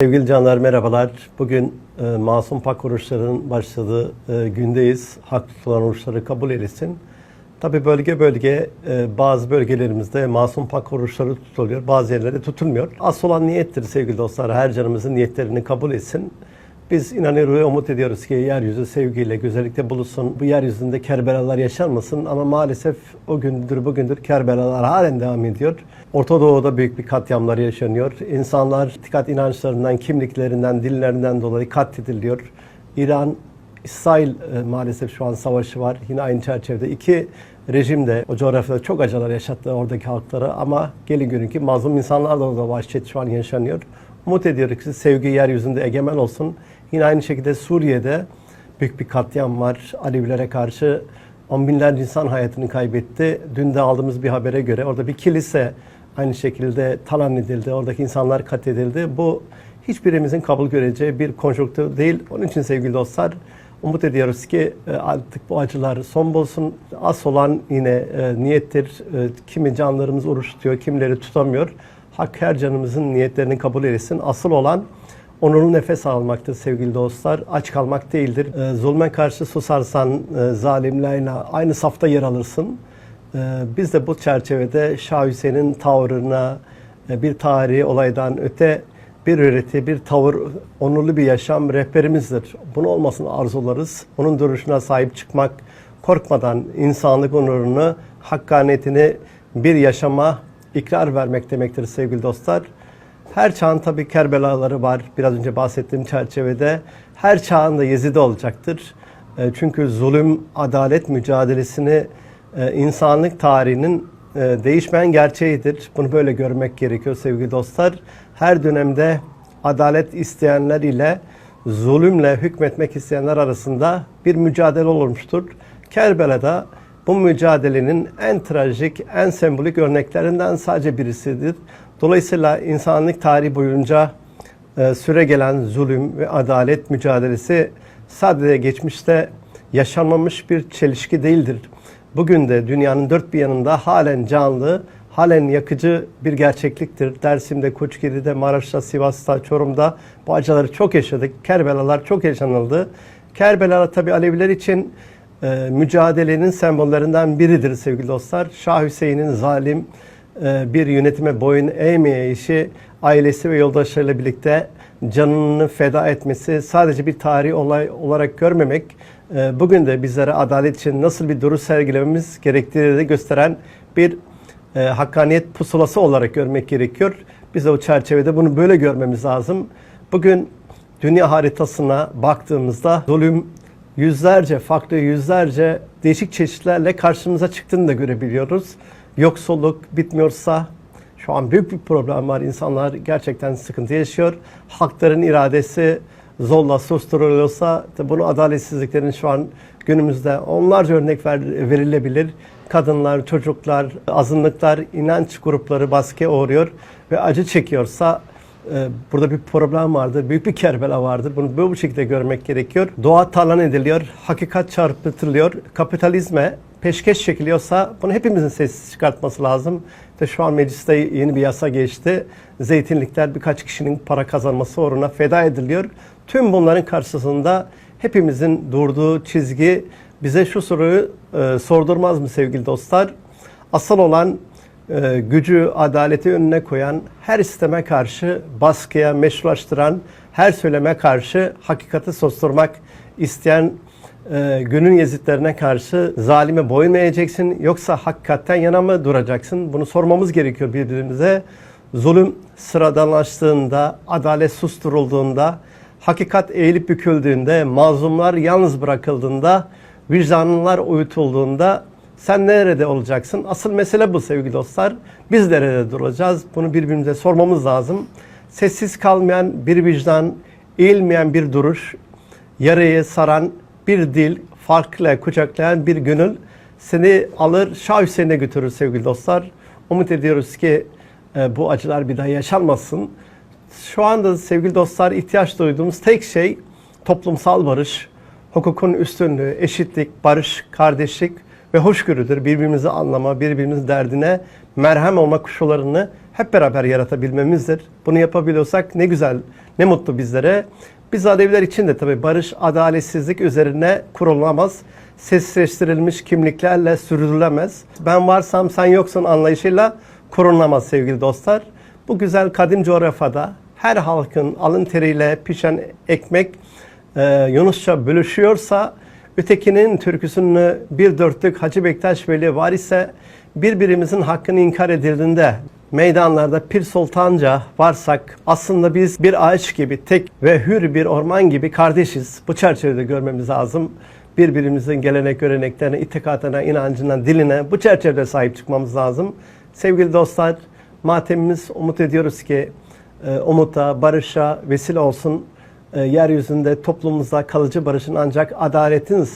Sevgili canlar merhabalar. Bugün e, masum pak oruçlarının başladığı e, gündeyiz. Hak tutulan oruçları kabul eylesin. Tabi bölge bölge e, bazı bölgelerimizde masum pak oruçları tutuluyor. Bazı yerlerde tutulmuyor. Asıl olan niyettir sevgili dostlar. Her canımızın niyetlerini kabul etsin. Biz inanıyoruz ve umut ediyoruz ki yeryüzü sevgiyle, güzellikle buluşsun. Bu yeryüzünde kerbelalar yaşanmasın ama maalesef o gündür bugündür kerbelalar halen devam ediyor. Orta Doğu'da büyük bir katliamlar yaşanıyor. İnsanlar dikkat inançlarından, kimliklerinden, dillerinden dolayı katlediliyor. İran, İsrail e, maalesef şu an savaşı var. Yine aynı çerçevede iki rejim de o coğrafyada çok acılar yaşattı oradaki halklara ama gelin görün ki mazlum insanlarla da vahşet şu an yaşanıyor. Umut ediyoruz ki sevgi yeryüzünde egemen olsun. Yine aynı şekilde Suriye'de büyük bir katliam var. Alevilere karşı on binlerce insan hayatını kaybetti. Dün de aldığımız bir habere göre orada bir kilise aynı şekilde talan edildi. Oradaki insanlar katledildi. Bu hiçbirimizin kabul göreceği bir konjonktür değil. Onun için sevgili dostlar umut ediyoruz ki e, artık bu acılar son bulsun. As olan yine e, niyettir. E, kimi canlarımız tutuyor, kimileri tutamıyor. Hak her canımızın niyetlerini kabul etsin. Asıl olan onurlu nefes almaktır sevgili dostlar. Aç kalmak değildir. E, zulme karşı susarsan e, zalimlerle aynı safta yer alırsın. E, biz de bu çerçevede Şah Hüseyin'in tavrına e, bir tarihi olaydan öte bir öğreti, bir tavır, onurlu bir yaşam rehberimizdir. Bunu olmasını arzularız. Onun duruşuna sahip çıkmak, korkmadan insanlık onurunu, hakkaniyetini bir yaşama ikrar vermek demektir sevgili dostlar. Her çağın tabii kerbelaları var. Biraz önce bahsettiğim çerçevede her çağın da Yezidi olacaktır. E, Çünkü zulüm, adalet mücadelesini e, insanlık tarihinin e, değişmeyen gerçeğidir. Bunu böyle görmek gerekiyor sevgili dostlar. Her dönemde adalet isteyenler ile zulümle hükmetmek isteyenler arasında bir mücadele olmuştur. Kerbela'da bu mücadelenin en trajik, en sembolik örneklerinden sadece birisidir. Dolayısıyla insanlık tarihi boyunca e, süre gelen zulüm ve adalet mücadelesi sadece geçmişte yaşanmamış bir çelişki değildir. Bugün de dünyanın dört bir yanında halen canlı, halen yakıcı bir gerçekliktir. Dersim'de, Koçgiri'de, Maraş'ta, Sivas'ta, Çorum'da bu acıları çok yaşadık. Kerbelalar çok yaşanıldı. Kerbelalar tabi Aleviler için e, mücadelenin sembollerinden biridir sevgili dostlar. Şah Hüseyin'in zalim e, bir yönetime boyun eğmeyişi, ailesi ve yoldaşlarıyla birlikte canını feda etmesi sadece bir tarihi olay olarak görmemek, e, bugün de bizlere adalet için nasıl bir duruş sergilememiz gerektiğini de gösteren bir e, hakkaniyet pusulası olarak görmek gerekiyor. Biz de o çerçevede bunu böyle görmemiz lazım. Bugün dünya haritasına baktığımızda zulüm yüzlerce, farklı yüzlerce değişik çeşitlerle karşımıza çıktığını da görebiliyoruz. Yoksulluk bitmiyorsa şu an büyük bir problem var. İnsanlar gerçekten sıkıntı yaşıyor. Halkların iradesi zorla susturuluyorsa bunu adaletsizliklerin şu an günümüzde onlarca örnek ver, verilebilir. Kadınlar, çocuklar, azınlıklar, inanç grupları baskıya uğruyor ve acı çekiyorsa burada bir problem vardır, büyük bir kerbela vardır. Bunu böyle bu şekilde görmek gerekiyor. Doğa talan ediliyor, hakikat çarpıtılıyor. Kapitalizme peşkeş çekiliyorsa bunu hepimizin sessiz çıkartması lazım. Ve şu an mecliste yeni bir yasa geçti. Zeytinlikler birkaç kişinin para kazanması uğruna feda ediliyor. Tüm bunların karşısında hepimizin durduğu çizgi bize şu soruyu e, sordurmaz mı sevgili dostlar? Asıl olan gücü, adaleti önüne koyan, her sisteme karşı baskıya meşrulaştıran, her söyleme karşı hakikati susturmak isteyen e, günün yezitlerine karşı zalime boyun eğeceksin yoksa hakikatten yana mı duracaksın? Bunu sormamız gerekiyor birbirimize. Zulüm sıradanlaştığında, adalet susturulduğunda, hakikat eğilip büküldüğünde, mazlumlar yalnız bırakıldığında, vicdanlılar uyutulduğunda sen nerede olacaksın? Asıl mesele bu sevgili dostlar. Biz nerede duracağız? Bunu birbirimize sormamız lazım. Sessiz kalmayan bir vicdan, eğilmeyen bir duruş, yarayı saran bir dil, farklı kucaklayan bir gönül seni alır Şah Hüseyin'e götürür sevgili dostlar. Umut ediyoruz ki e, bu acılar bir daha yaşanmasın. Şu anda sevgili dostlar ihtiyaç duyduğumuz tek şey toplumsal barış, hukukun üstünlüğü, eşitlik, barış, kardeşlik ve hoşgörüdür. Birbirimizi anlama, birbirimizin derdine merhem olma koşullarını hep beraber yaratabilmemizdir. Bunu yapabiliyorsak ne güzel, ne mutlu bizlere. Biz Aleviler için de tabii barış, adaletsizlik üzerine kurulamaz. Sesleştirilmiş kimliklerle sürdürülemez. Ben varsam sen yoksun anlayışıyla korulamaz sevgili dostlar. Bu güzel kadim coğrafyada her halkın alın teriyle pişen ekmek e, Yunusça bölüşüyorsa ötekinin türküsünü bir dörtlük Hacı Bektaş Veli var ise birbirimizin hakkını inkar edildiğinde meydanlarda Pir Sultanca varsak aslında biz bir ağaç gibi tek ve hür bir orman gibi kardeşiz. Bu çerçevede görmemiz lazım. Birbirimizin gelenek göreneklerine, itikadına, inancına, diline bu çerçevede sahip çıkmamız lazım. Sevgili dostlar, matemimiz umut ediyoruz ki e, umuta, barışa vesile olsun. E, yeryüzünde toplumumuzda kalıcı barışın ancak adaletin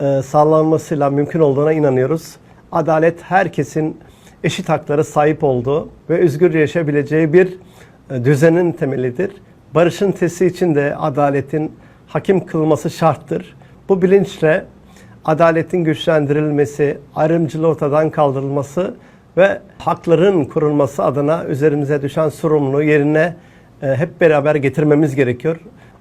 e, sağlanmasıyla mümkün olduğuna inanıyoruz. Adalet herkesin eşit haklara sahip olduğu ve özgür yaşayabileceği bir e, düzenin temelidir. Barışın tesi için de adaletin hakim kılması şarttır. Bu bilinçle adaletin güçlendirilmesi, ayrımcılığı ortadan kaldırılması ve hakların korunması adına üzerimize düşen sorumluluğu yerine hep beraber getirmemiz gerekiyor.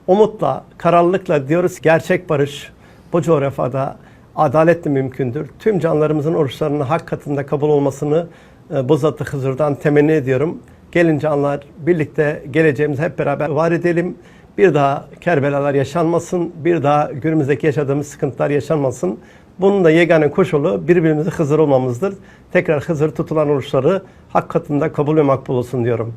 Umutla, kararlılıkla diyoruz gerçek barış bu coğrafyada adaletle mümkündür. Tüm canlarımızın oruçlarının hak katında kabul olmasını e, bu zatı Hızır'dan temenni ediyorum. Gelin canlar birlikte geleceğimizi hep beraber var edelim. Bir daha Kerbelalar yaşanmasın, bir daha günümüzdeki yaşadığımız sıkıntılar yaşanmasın. Bunun da yegane koşulu birbirimizi Hızır olmamızdır. Tekrar Hızır tutulan oruçları hak katında kabul ve makbul olsun diyorum.